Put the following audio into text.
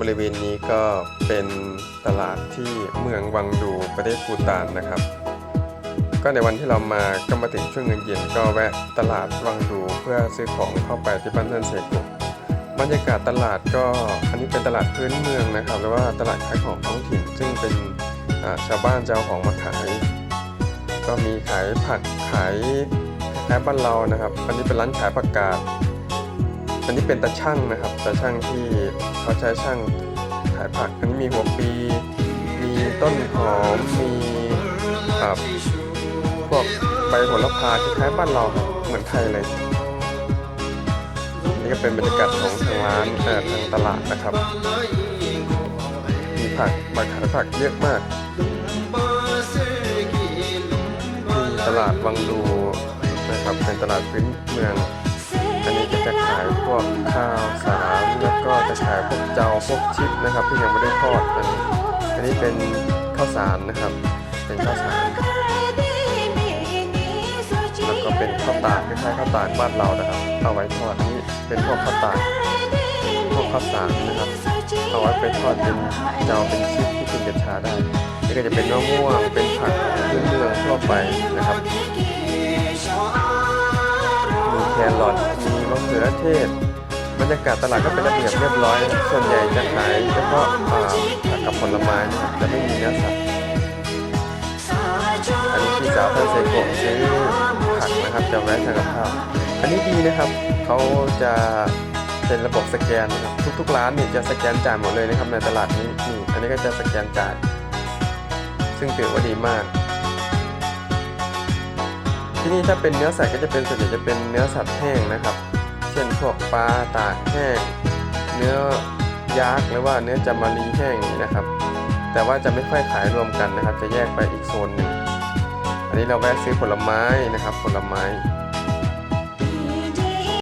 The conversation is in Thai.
บริเวณนี้ก็เป็นตลาดที่เมืองวังดูประเทศปูตานนะครับ ก็ในวันที่เรามาก็มาถึงช่วงเย็นก็แวะตลาดวังดูเพื่อซื้อของเข้าไปที่บ้านท่านเสกุบรรยากาศตลาดก็อันนี้เป็นตลาดพื้นเมืองนะครับหรือว่าตลาดขายของท้องถิ่นซึ่งเป็นชาวบ้านเจะเอาของมาขาย ก็มีขายผักขายคล้ายๆบ้านเรานะครับ อันนี้เป็นร้านขายผักกาด อันนี้เป็นตาช่างนะครับตาช่างที่เขาใช้ช่างขายผักอันนี้มีหัวปี มีต้นหอม มีอ่าพวกใบโหระพาคล้ายๆบ้านเราเหมือนไทยเลย นี่ก็เป็นบรรยากาศของทางร้านเอ่อทางตลาดนะครับ มีผักมาขายผักเยอะมากที่ตลาดวังดูนะครับเป็นตลาดพื้นเมือง จะขายพวกข้าวสารแล้วก็จะขายพวกเจ้าพวกชิปนะครับ ที่ยังไม่ได้ทอดอันนี้อันนี้เป็นข้าวสารนะครับ เป็นข้าวสารแล้วก็เป็นข้าวตากคล้ายๆข้าวตากบ้านเรานะครับ เอาไว้ทอดนี้เป็นพวกข้าวตากพวกข้าวสารนะครับเอาไว้ไปทอดเป็นเจ้าเป็นชิปที่กินกับชาได้นี่ก็จะเป็นมะม่วงเป็นผักพื้นเมืองทั่วไปนะครับมีแครอท ขือเทศ บรรยากาศตลาดก็เป็นระเบียบเรียบร้อย ส่วนใหญ่จะขายเฉพาะผักกับผลไม้จะไม่มีเนื้อสัตว์อันนี้พี่สาวเพื่อนเซโกะซื้อผักนะครับจะแวะทานกับข้าวอันนี้ดีนะครับเขาจะเป็นระบบสแกนนะครับทุกๆร้านเนี่ยจะสแกนจ่ายหมดเลยนะครับในตลาดนี้นี่อันนี้ก็จะสแกนจ่าย ซึ่งถือว่าดีมาก ที่นี่ถ้าเป็นเนื้อสัตว์ก็จะเป็นส่วนใหญ่จะเป็นเนื้อสัตว์แห้งนะครับ ช่นพวกปลาตากแห้ง เนื้อยักษ์หรือว่าเนื้อจามารีแห้งอย่างนี้นะครับ แต่ว่าจะไม่ค่อยขายรวมกันนะครับ จะแยกไปอีกโซนหนึ่งอันนี้เราแวะซื้อผลไม้นะครับ ผลไม้